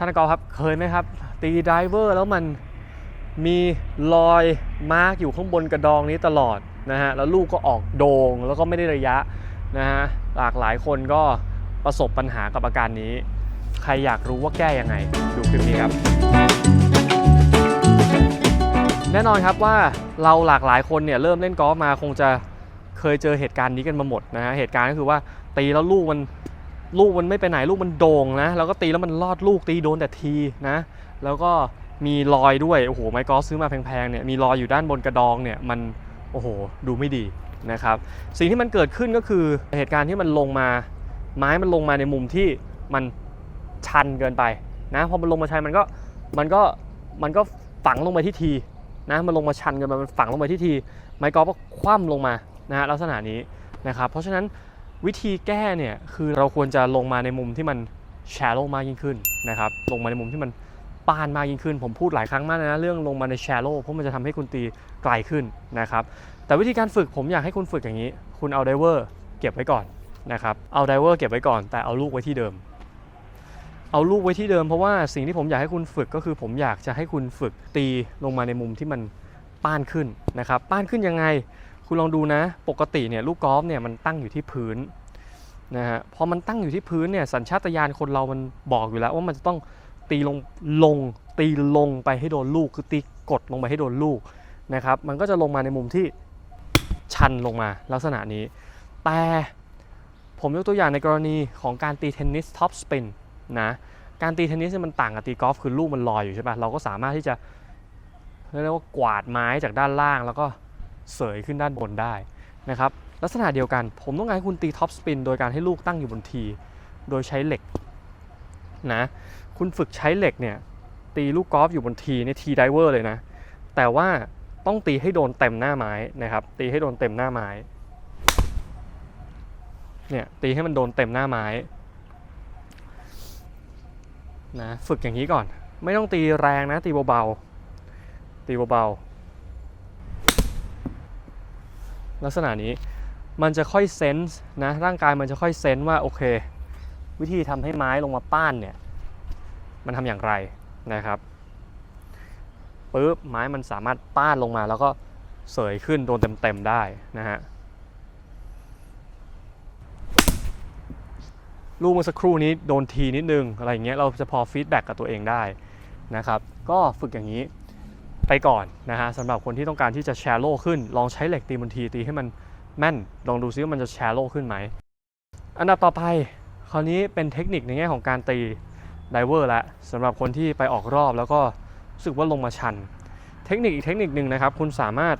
ท่านกอล์ฟครับเคยไหมครับ ตีไดเวอร์แล้วมันมีรอยมาร์กอยู่ข้างบนกระดองนี้ตลอดนะฮะแล้วลูกก็ออกโดง่งแล้วก็ไม่ได้ระยะนะฮะหลากหลายคนก็ประสบปัญหากับอาการนี้ ใครอยากรู้ว่าแก้ยังไง ดูคลิปนี้ครับ แน่นอนครับว่าเราหลากหลายคนเนี่ยเริ่มเล่นกอล์ฟมาคงจะเคยเจอเหตุการณ์นี้กันมาหมดนะฮะเหตุการณ์ก็คือว่าตีแล้วลูกมัน ลูกมันไม่ไปไหนลูกมันโด่งนะแล้วก็ตีแล้วมันลอดลูกตีโดนแต่ทีนะ แล้วก็มีรอยด้วยโอ้โหไม้กอล์ฟซื้อมาแพงๆเนี่ยมีรอยอยู่ด้านบนกระดองเนี่ยมันโอ้โหดูไม่ดีนะครับ สิ่งที่มันเกิดขึ้นก็คือเหตุการณ์ที่มันลงมา ไม้มันลงมาในมุมที่มันชันเกินไปนะพอมันลงมาชันมันก็มันก็มันก็ฝังลงไปที่ทีนะมันลงมาชันกันไปมันฝังลงไปที่ที ไม้กอล์ฟก็คว่ำลงมานะฮะลักษณะนี้นะครับเพราะฉะนั้น วิธีแก้เนี่ยคือเราควรจะลงมาในมุมที่มัน shallow มากยิ่งขึ้นนะครับลงมาในมุมที่มันปานมากยิ่งขึ้น ผมพูดหลายครั้งมากนะเรื่องลงมาใน shallow เพราะมันจะทำให้คุณตีไกลขึ้นนะครับแต่วิธีการฝึกผมอยากให้คุณฝึกอย่างนี้ คุณเอาไดเวอร์เก็บไว้ก่อนนะครับเอาไดเวอร์เก็บไว้ก่อน แต่เอาลูกไว้ที่เดิม เอาลูกไว้ที่เดิมเพราะว่าสิ่งที่ผมอยากให้คุณฝึกก็คือ ผมอยากจะให้คุณฝึกตีลงมาในมุมที่มันป้านขึ้นนะครับป้านขึ้นยังไง คุณลองดูนะ ปกติเนี่ยลูกกอล์ฟเนี่ยมันตั้งอยู่ที่พื้นนะฮะพอมันตั้งอยู่ที่พื้นเนี่ยสัญชาตญาณคนเรามันบอกอยู่แล้วว่ามันจะต้องตีลงลงตีลงไปให้โดนลูกคือตีกดลงไปให้โดนลูกนะครับ มันก็จะลงมาในมุมที่ชันลงมาลักษณะนี้ แต่ผมยกตัวอย่างในกรณีของการตีเทนนิสท็อปสปินนะการตีเทนนิสมันต่างกับตีกอล์ฟคือลูกมันลอยอยู่ใช่ปะเราก็สามารถที่จะเรียกว่ากวาดไม้จากด้านล่างแล้วก็ เสยขึ้นด้านบนได้นะครับลักษณะเดียวกัน ผมต้องการให้คุณตีท็อปสปินโดยการให้ลูกตั้งอยู่บนทีโดยใช้เหล็กนะคุณฝึกใช้เหล็กเนี่ยตีลูกกอล์ฟอยู่บนทีเนี่ยทีไดเวอร์เลยนะ แต่ว่าต้องตีให้โดนเต็มหน้าไม้นะครับตีให้โดนเต็มหน้าไม้เนี่ยตีให้มันโดนเต็มหน้าไม้นะฝึกอย่างนี้ก่อน ไม่ต้องตีแรงนะตีเบาๆตีเบาๆ ลักษณะนี้มันจะค่อยเซนส์นะร่างกายมันจะค่อยเซนส์ว่าโอเค วิธีทำให้ไม้ลงมาป้านเนี่ยมันทำอย่างไรนะครับปุ๊บไม้มันสามารถป้านลงมาแล้วก็เสยขึ้นโดนเต็มๆได้นะฮะลูกเมื่อสักครู่นี้โดนทีนิดนึงอะไรอย่างเงี้ยเราจะพอฟีดแบ็กกับตัวเองได้นะครับ ก็ฝึกอย่างนี้ ไปก่อนนะฮะสำหรับคนที่ต้องการที่จะแชร์โลขึ้น ลองใช้เหล็กตีบนทีตีให้มันแม่น ลองดูซิว่ามันจะแชร์โลขึ้นไหม อันดับต่อไป คราวนี้เป็นเทคนิคในแง่ของการตีไดเวอร์แล้วสำหรับคนที่ไปออกรอบแล้วก็รู้สึกว่าลงมาชัน เทคนิคอีกเทคนิคหนึ่งนะครับ คุณสามารถ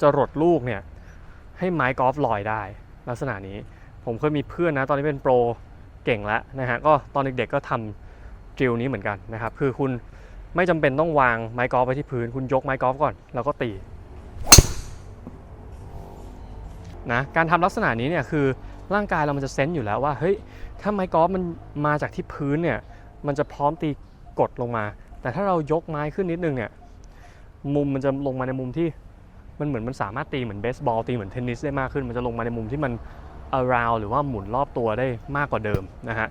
จะรดลูกเนี่ยให้ไม้กอล์ฟลอยได้ ลักษณะนี้ผมเคยมีเพื่อนนะตอนนี้เป็นโปรเก่งแล้วนะฮะก็ตอนเด็กๆก็ทำดริลนี้เหมือนกันนะครับ คือคุณ ไม่จำเป็นต้องวางไม้กอล์ฟไว้ที่พื้น คุณยกไม้กอล์ฟก่อน แล้วก็ตีนะการทำลักษณะนี้เนี่ยคือร่างกายเรามันจะเซนส์อยู่แล้วว่าเฮ้ยถ้าไม้กอล์ฟมันมาจากที่พื้นเนี่ยมันจะพร้อมตีกดลงมา แต่ถ้าเรายกไม้ขึ้นนิดนึงเนี่ยมุมมันจะลงมาในมุมที่มันเหมือนมันสามารถตีเหมือนเบสบอลตีเหมือนเทนนิสได้มากขึ้น มันจะลงมาในมุมที่มัน around หรือว่าหมุนรอบตัวได้มากกว่าเดิมนะฮะ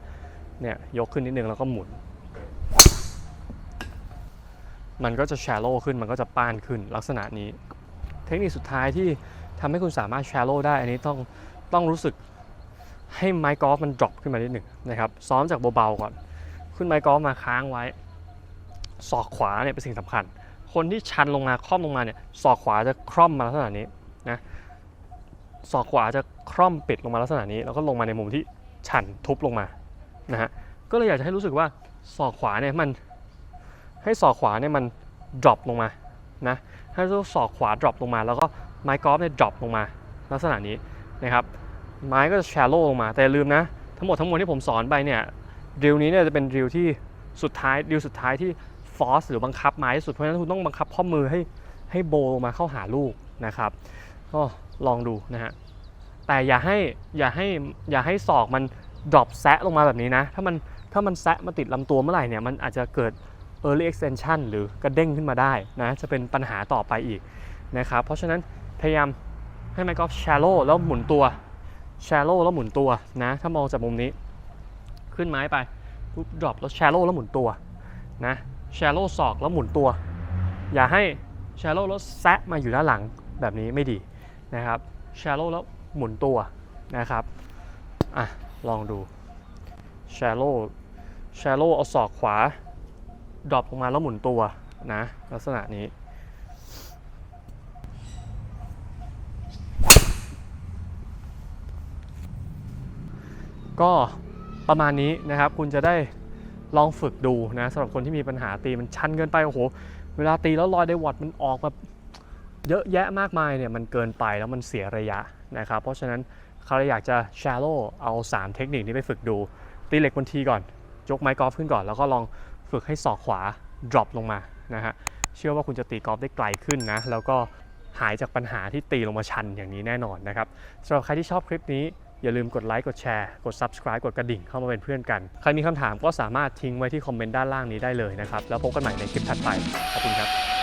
เนี่ยยกขึ้นนิดนึงแล้วก็หมุน มันก็จะ shallow ขึ้นมันก็จะป้านขึ้นลักษณะนี้ เทคนิคสุดท้ายที่ทำให้คุณสามารถ shallow ได้ อันนี้ต้องต้องรู้สึกให้ไม้กอล์ฟมัน drop ขึ้นมานิดหนึ่งนะครับ ซ้อมจากเบาๆก่อน ขึ้นไม้กอล์ฟมาค้างไว้ ศอกขวาเนี่ยเป็นสิ่งสำคัญ คนที่ชันลงมาคล่อมลงมาเนี่ยศอกขวาจะคล่อมมาลักษณะนี้นะศอกขวาจะคล่อมปิดลงมาลักษณะนี้ แล้วก็ลงมาในมุมที่ชันทุบลงมานะฮะก็เลยอยากจะให้รู้สึกว่าศอกขวาเนี่ยมัน ให้ศอกขวาเนี่ยมัน drop ลงมานะให้รู้ศอกขวา drop ลงมา แล้วก็ไม้กอล์ฟเนี่ย drop ลงมา ลักษณะนี้นะครับไม้ก็จะ shallow ลงมา แต่ลืมนะ ทั้งหมดทั้งมวลที่ผมสอนไปเนี่ยดริลนี้เนี่ยจะเป็นดริลที่สุดท้ายดริลสุดท้ายที่ force หรือบังคับไม้ที่สุดเพราะฉะนั้นคุณต้องบังคับข้อมือให้ให้โบลงมาเข้าหาลูกนะครับก็ลองดูนะฮะแต่อย่าให้อย่าให้อย่าให้ศอกมัน drop แซะลงมาแบบนี้นะ ถ้ามันถ้ามันแซะมาติดลำตัวเมื่อไหร่เนี่ยมันอาจจะเกิด early extension หรือกระเด้งขึ้นมาได้นะจะเป็นปัญหาต่อไปอีกนะครับเพราะฉะนั้นพยายามให้ไมค์กอล์ฟ shallow แล้วหมุนตัว shallow แล้วหมุนตัวนะถ้ามองจากมุมนี้ ขึ้นไม้ไปลูกดรอปแล้ว shallow แล้วหมุนตัวนะ shallow ศอกแล้วหมุนตัว อย่าให้ shallow แล้วแซะมาอยู่ด้านหลังแบบนี้ไม่ดีนะครับ shallow แล้วหมุนตัวนะครับอะลองดู shallow shallow เอาศอกขวา ดรอปลงมาแล้วหมุนตัวนะลักษณะนี้ ก็ประมาณนี้นะครับ คุณจะได้ลองฝึกดูนะสำหรับคนที่มีปัญหาตีมันชันเกินไปโอ้โหเวลาตีแล้วลอยไดวอตมันออกแบบเยอะแยะมากมายเนี่ยมันเกินไปแล้วมันเสียระยะนะครับ เพราะฉะนั้นใครอยากจะ shallow เอา 3 เทคนิคนี้ไปฝึกดู ตีเหล็กบนทีก่อน ยกไม้กอล์ฟขึ้นก่อน แล้วก็ลอง ฝึกให้ศอกขวา drop ลงมานะฮะเชื่อว่าคุณจะตีกอล์ฟได้ไกลขึ้นนะ แล้วก็หายจากปัญหาที่ตีลงมาชันอย่างนี้แน่นอนนะครับสำหรับใครที่ชอบคลิปนี้อย่าลืมกดไลค์กดแชร์กด subscribe กดกระดิ่งเข้ามาเป็นเพื่อนกัน ใครมีคำถามก็สามารถทิ้งไว้ที่คอมเมนต์ด้านล่างนี้ได้เลยนะครับ แล้วพบกันใหม่ในคลิปถัดไป ขอบคุณครับ